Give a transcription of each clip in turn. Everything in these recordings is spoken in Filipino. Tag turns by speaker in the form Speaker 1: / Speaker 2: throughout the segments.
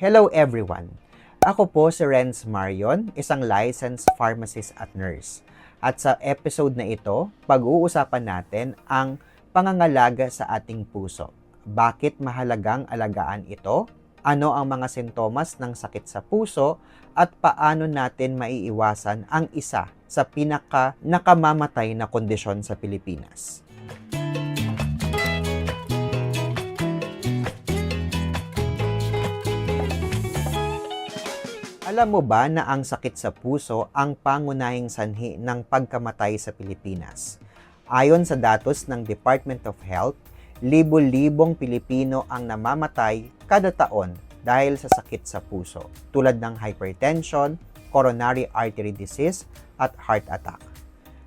Speaker 1: Hello everyone! Ako po si Renz Marion, isang licensed pharmacist at nurse. At sa episode na ito, pag-uusapan natin ang pangangalaga sa ating puso. Bakit mahalagang alagaan ito? Ano ang mga sintomas ng sakit sa puso? At paano natin maiiwasan ang isa sa pinaka nakamamatay na kondisyon sa Pilipinas? Alam mo ba na ang sakit sa puso ang pangunahing sanhi ng pagkamatay sa Pilipinas? Ayon sa datos ng Department of Health, libo-libong Pilipino ang namamatay kada taon dahil sa sakit sa puso, tulad ng hypertension, coronary artery disease, at heart attack.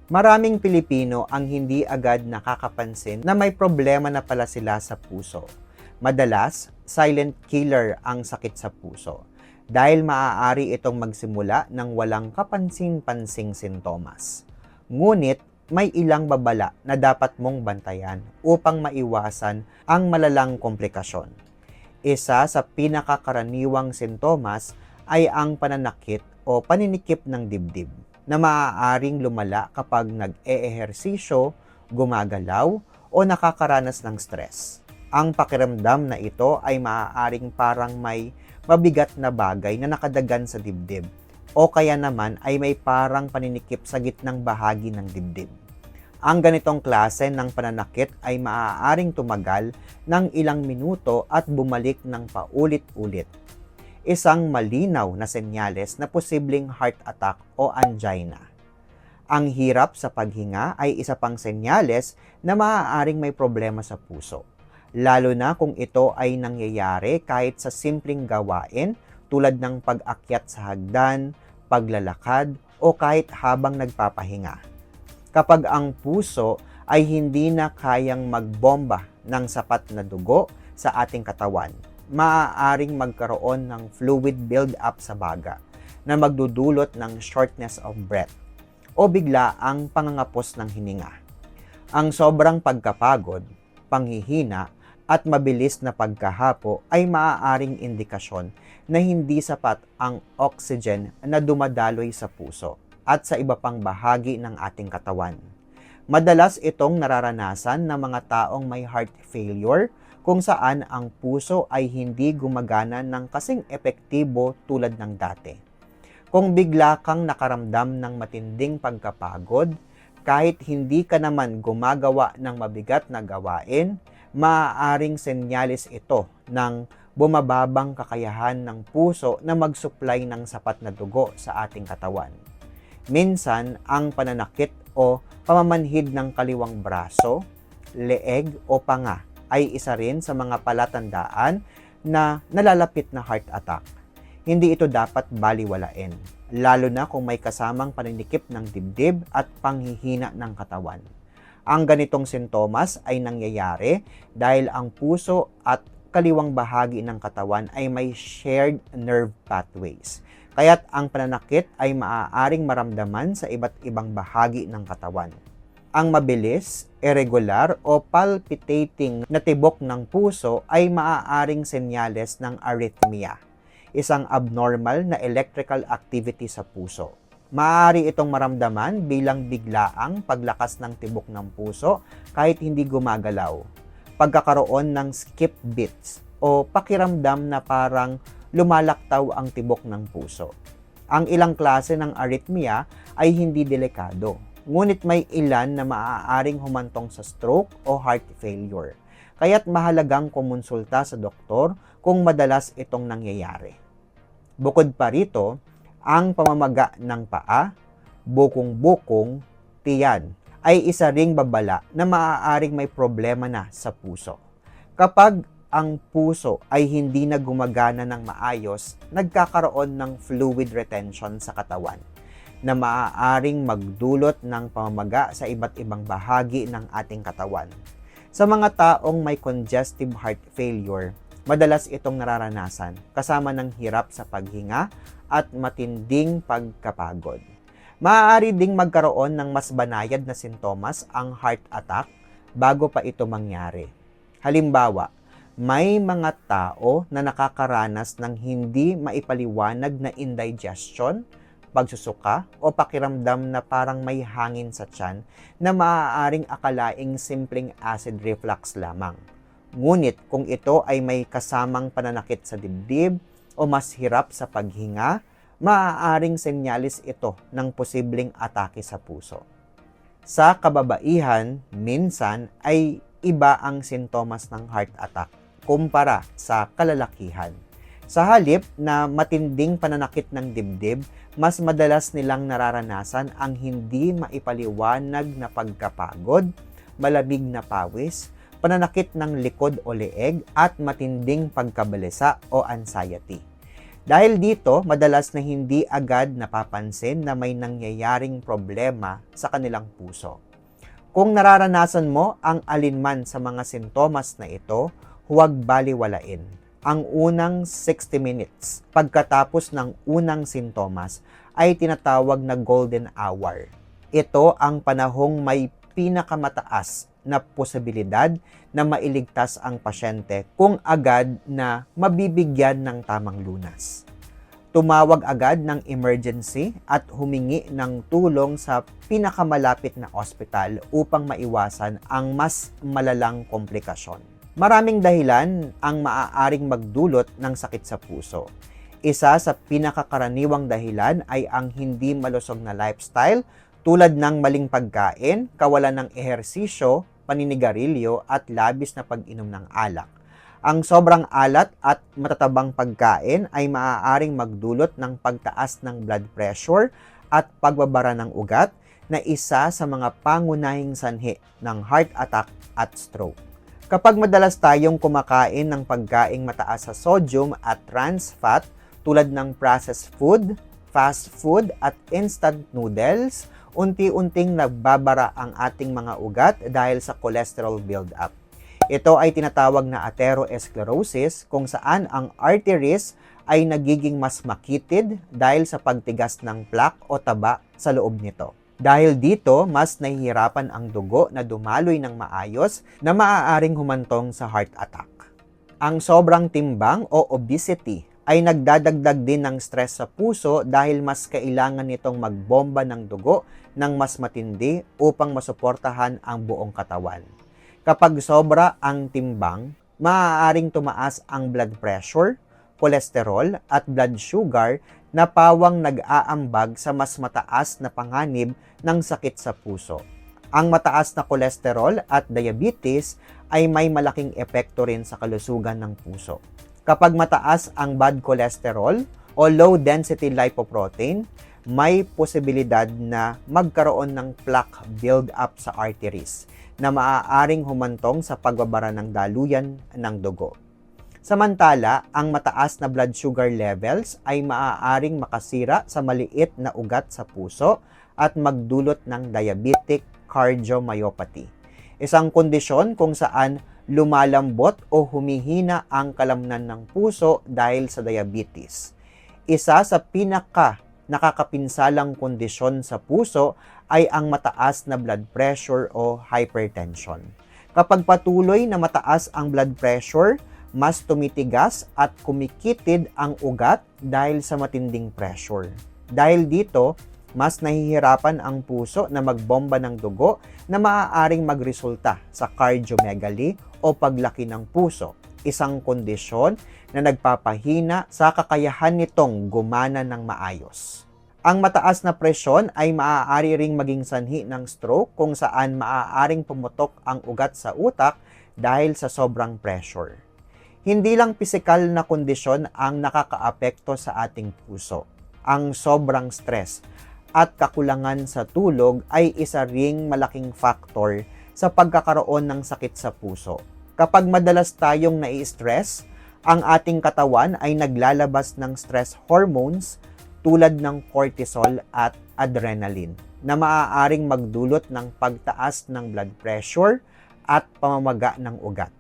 Speaker 1: Maraming Pilipino ang hindi agad nakakapansin na may problema na pala sila sa puso. Madalas, silent killer ang sakit sa puso dahil maaari itong magsimula ng walang kapansin-pansing sintomas. Ngunit may ilang babala na dapat mong bantayan upang maiwasan ang malalang komplikasyon. Isa sa pinakakaraniwang sintomas ay ang pananakit o paninikip ng dibdib na maaaring lumala kapag nag-eehersisyo, gumagalaw o nakakaranas ng stress. Ang pakiramdam na ito ay maaaring parang may mabigat na bagay na nakadagan sa dibdib o kaya naman ay may parang paninikip sa gitnang bahagi ng dibdib. Ang ganitong klase ng pananakit ay maaaring tumagal ng ilang minuto at bumalik ng paulit-ulit. Isang malinaw na senyales na posibleng heart attack o angina. Ang hirap sa paghinga ay isa pang senyales na maaaring may problema sa puso lalo na kung ito ay nangyayari kahit sa simpleng gawain tulad ng pag-akyat sa hagdan, paglalakad, o kahit habang nagpapahinga. Kapag ang puso ay hindi na kayang magbomba ng sapat na dugo sa ating katawan, maaaring magkaroon ng fluid build-up sa baga na magdudulot ng shortness of breath o bigla ang pangangapos ng hininga. Ang sobrang pagkapagod, panghihina, at mabilis na pagkahapo ay maaaring indikasyon na hindi sapat ang oxygen na dumadaloy sa puso at sa iba pang bahagi ng ating katawan. Madalas itong nararanasan ng mga taong may heart failure kung saan ang puso ay hindi gumagana ng kasing epektibo tulad ng dati. Kung bigla kang nakaramdam ng matinding pagkapagod, kahit hindi ka naman gumagawa ng mabigat na gawain, maaaring senyales ito ng bumababang kakayahan ng puso na mag-supply ng sapat na dugo sa ating katawan. Minsan, ang pananakit o pamamanhid ng kaliwang braso, leeg o panga ay isa rin sa mga palatandaan na nalalapit na heart attack. Hindi ito dapat baliwalain, lalo na kung may kasamang paninikip ng dibdib at panghihina ng katawan. Ang ganitong sintomas ay nangyayari dahil ang puso at kaliwang bahagi ng katawan ay may shared nerve pathways. Kaya't ang pananakit ay maaaring maramdaman sa iba't ibang bahagi ng katawan. Ang mabilis, irregular o palpitating na tibok ng puso ay maaaring senyales ng arrhythmia, isang abnormal na electrical activity sa puso. Maaari itong maramdaman bilang biglaang paglakas ng tibok ng puso kahit hindi gumagalaw. Pagkakaroon ng skip beats o pakiramdam na parang lumalaktaw ang tibok ng puso. Ang ilang klase ng arrhythmia ay hindi delikado, ngunit may ilan na maaaring humantong sa stroke o heart failure. Kaya't mahalagang kumonsulta sa doktor kung madalas itong nangyayari. Bukod pa rito, ang pamamaga ng paa, bukong-bukong, tiyan ay isa ring babala na maaaring may problema na sa puso. Kapag ang puso ay hindi na gumagana ng maayos, nagkakaroon ng fluid retention sa katawan na maaaring magdulot ng pamamaga sa iba't ibang bahagi ng ating katawan. Sa mga taong may congestive heart failure, madalas itong nararanasan kasama ng hirap sa paghinga at matinding pagkapagod. Maaari ding magkaroon ng mas banayad na sintomas ang heart attack bago pa ito mangyari. Halimbawa, may mga tao na nakakaranas ng hindi maipaliwanag na indigestion, pagsusuka o pakiramdam na parang may hangin sa tiyan na maaaring akalaing simpleng acid reflux lamang. Ngunit kung ito ay may kasamang pananakit sa dibdib o mas hirap sa paghinga, maaaring senyalis ito ng posibleng atake sa puso. Sa kababaihan, minsan ay iba ang sintomas ng heart attack kumpara sa kalalakihan. Sa halip na matinding pananakit ng dibdib, mas madalas nilang nararanasan ang hindi maipaliwanag na pagkapagod, malamig na pawis, pananakit ng likod o leeg at matinding pagkabalisa o anxiety. Dahil dito, madalas na hindi agad napapansin na may nangyayaring problema sa kanilang puso. Kung nararanasan mo ang alinman sa mga sintomas na ito, huwag baliwalain ang unang 60 minutes pagkatapos ng unang sintomas ay tinatawag na golden hour. Ito ang panahong may pinakamataas na posibilidad na mailigtas ang pasyente kung agad na mabibigyan ng tamang lunas. Tumawag agad ng emergency at humingi ng tulong sa pinakamalapit na ospital upang maiwasan ang mas malalang komplikasyon. Maraming dahilan ang maaaring magdulot ng sakit sa puso. Isa sa pinakakaraniwang dahilan ay ang hindi malusog na lifestyle tulad ng maling pagkain, kawalan ng ehersisyo, paninigarilyo at labis na pag-inom ng alak. Ang sobrang alat at matatabang pagkain ay maaaring magdulot ng pagtaas ng blood pressure at pagbabara ng ugat na isa sa mga pangunahing sanhi ng heart attack at stroke. Kapag madalas tayong kumakain ng pagkaing mataas sa sodium at trans fat tulad ng processed food, fast food at instant noodles, unti-unting nagbabara ang ating mga ugat dahil sa cholesterol buildup. Ito ay tinatawag na atherosclerosis kung saan ang arteries ay nagiging mas makitid dahil sa pagtigas ng plaque o taba sa loob nito. Dahil dito, mas nahihirapan ang dugo na dumaloy ng maayos na maaaring humantong sa heart attack. Ang sobrang timbang o obesity ay nagdadagdag din ng stress sa puso dahil mas kailangan nitong magbomba ng dugo ng mas matindi upang masuportahan ang buong katawan. Kapag sobra ang timbang, maaaring tumaas ang blood pressure, kolesterol at blood sugar na pawang nag-aambag sa mas mataas na panganib ng sakit sa puso. Ang mataas na kolesterol at diabetes ay may malaking epekto rin sa kalusugan ng puso. Kapag mataas ang bad cholesterol o low density lipoprotein, may posibilidad na magkaroon ng plaque build-up sa arteries na maaaring humantong sa pagbabara ng daluyan ng dugo. Samantala, ang mataas na blood sugar levels ay maaaring makasira sa maliit na ugat sa puso at magdulot ng diabetic cardiomyopathy. Isang kondisyon kung saan lumalambot o humihina ang kalamnan ng puso dahil sa diabetes. Isa sa pinaka nakakapinsalang kondisyon sa puso ay ang mataas na blood pressure o hypertension. Kapag patuloy na mataas ang blood pressure, mas tumitigas at kumikitid ang ugat dahil sa matinding pressure. Dahil dito, mas nahihirapan ang puso na magbomba ng dugo na maaaring magresulta sa cardiomegaly o paglaki ng puso, isang kondisyon na nagpapahina sa kakayahan nitong gumana ng maayos. Ang mataas na presyon ay maaari ring maging sanhi ng stroke kung saan maaaring pumutok ang ugat sa utak dahil sa sobrang pressure. Hindi lang pisikal na kondisyon ang nakakaapekto sa ating puso. Ang sobrang stress at kakulangan sa tulog ay isa ring malaking factor sa pagkakaroon ng sakit sa puso. Kapag madalas tayong nai-stress, ang ating katawan ay naglalabas ng stress hormones tulad ng cortisol at adrenaline na maaaring magdulot ng pagtaas ng blood pressure at pamamaga ng ugat.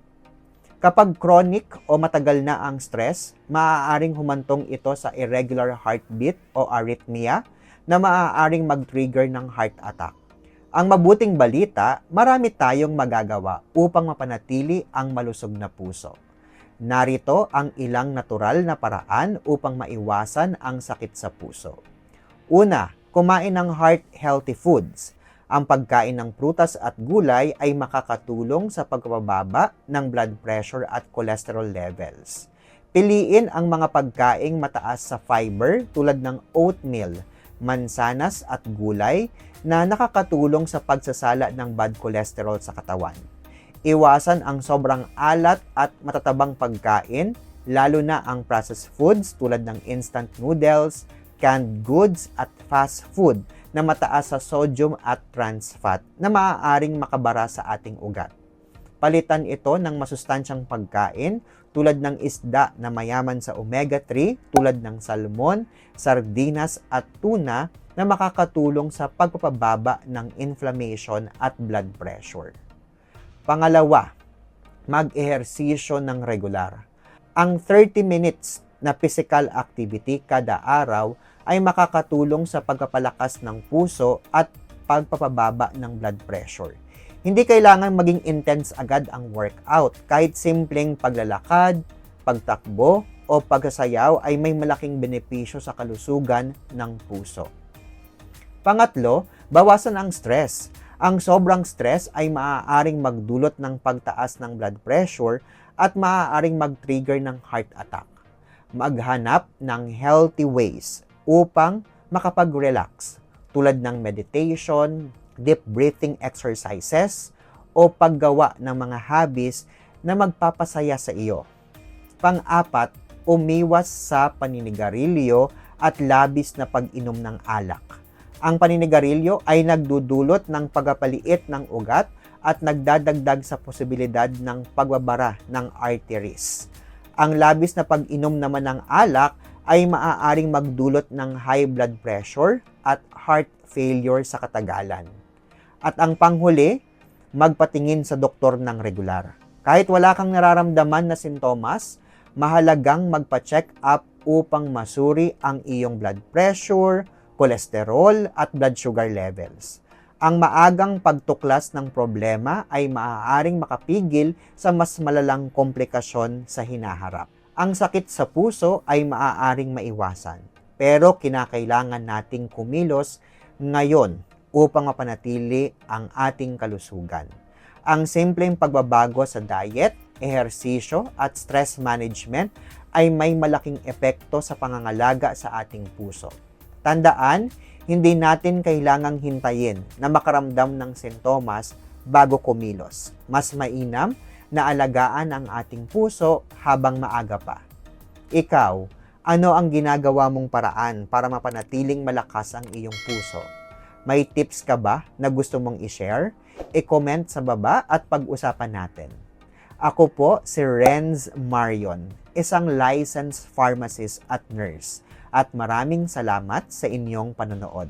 Speaker 1: Kapag chronic o matagal na ang stress, maaaring humantong ito sa irregular heartbeat o arrhythmia na maaaring mag-trigger ng heart attack. Ang mabuting balita, marami tayong magagawa upang mapanatili ang malusog na puso. Narito ang ilang natural na paraan upang maiwasan ang sakit sa puso. Una, kumain ng heart-healthy foods. Ang pagkain ng prutas at gulay ay makakatulong sa pagpapababa ng blood pressure at cholesterol levels. Piliin ang mga pagkaing mataas sa fiber tulad ng oatmeal, mansanas at gulay na nakakatulong sa pagsasala ng bad cholesterol sa katawan. Iwasan ang sobrang alat at matatabang pagkain, lalo na ang processed foods tulad ng instant noodles, canned goods at fast food na mataas sa sodium at trans fat na maaaring makabara sa ating ugat. Palitan ito ng masustansyang pagkain tulad ng isda na mayaman sa omega-3 tulad ng salmon, sardinas at tuna na makakatulong sa pagpapababa ng inflammation at blood pressure. Pangalawa, mag-ehersisyo ng regular. Ang 30 minutes na physical activity kada araw ay makakatulong sa pagpapalakas ng puso at pagpapababa ng blood pressure. Hindi kailangan maging intense agad ang workout. Kahit simpleng paglalakad, pagtakbo, o pagsasayaw ay may malaking benepisyo sa kalusugan ng puso. Pangatlo, bawasan ang stress. Ang sobrang stress ay maaaring magdulot ng pagtaas ng blood pressure at maaaring mag-trigger ng heart attack. Maghanap ng healthy ways upang makapag-relax tulad ng meditation, deep breathing exercises, o paggawa ng mga hobbies na magpapasaya sa iyo. Pang-apat, umiwas sa paninigarilyo at labis na pag-inom ng alak. Ang paninigarilyo ay nagdudulot ng pagpapaliit ng ugat at nagdadagdag sa posibilidad ng pagbabara ng arteries. Ang labis na pag-inom naman ng alak ay maaaring magdulot ng high blood pressure at heart failure sa katagalan. At ang panghuli, magpatingin sa doktor ng regular. Kahit wala kang nararamdaman na sintomas, mahalagang magpa-check up upang masuri ang iyong blood pressure, kolesterol at blood sugar levels. Ang maagang pagtuklas ng problema ay maaaring makapigil sa mas malalang komplikasyon sa hinaharap. Ang sakit sa puso ay maaaring maiwasan, pero kinakailangan nating kumilos ngayon upang mapanatili ang ating kalusugan. Ang simpleng pagbabago sa diet, ehersisyo at stress management ay may malaking epekto sa pangangalaga sa ating puso. Tandaan, hindi natin kailangang hintayin na makaramdam ng sintomas bago kumilos. Mas mainam na alagaan ang ating puso habang maaga pa. Ikaw, ano ang ginagawa mong paraan para mapanatiling malakas ang iyong puso? May tips ka ba na gusto mong i-share? I-comment sa baba at pag-usapan natin. Ako po si Renz Marion, isang licensed pharmacist at nurse at maraming salamat sa inyong panonood.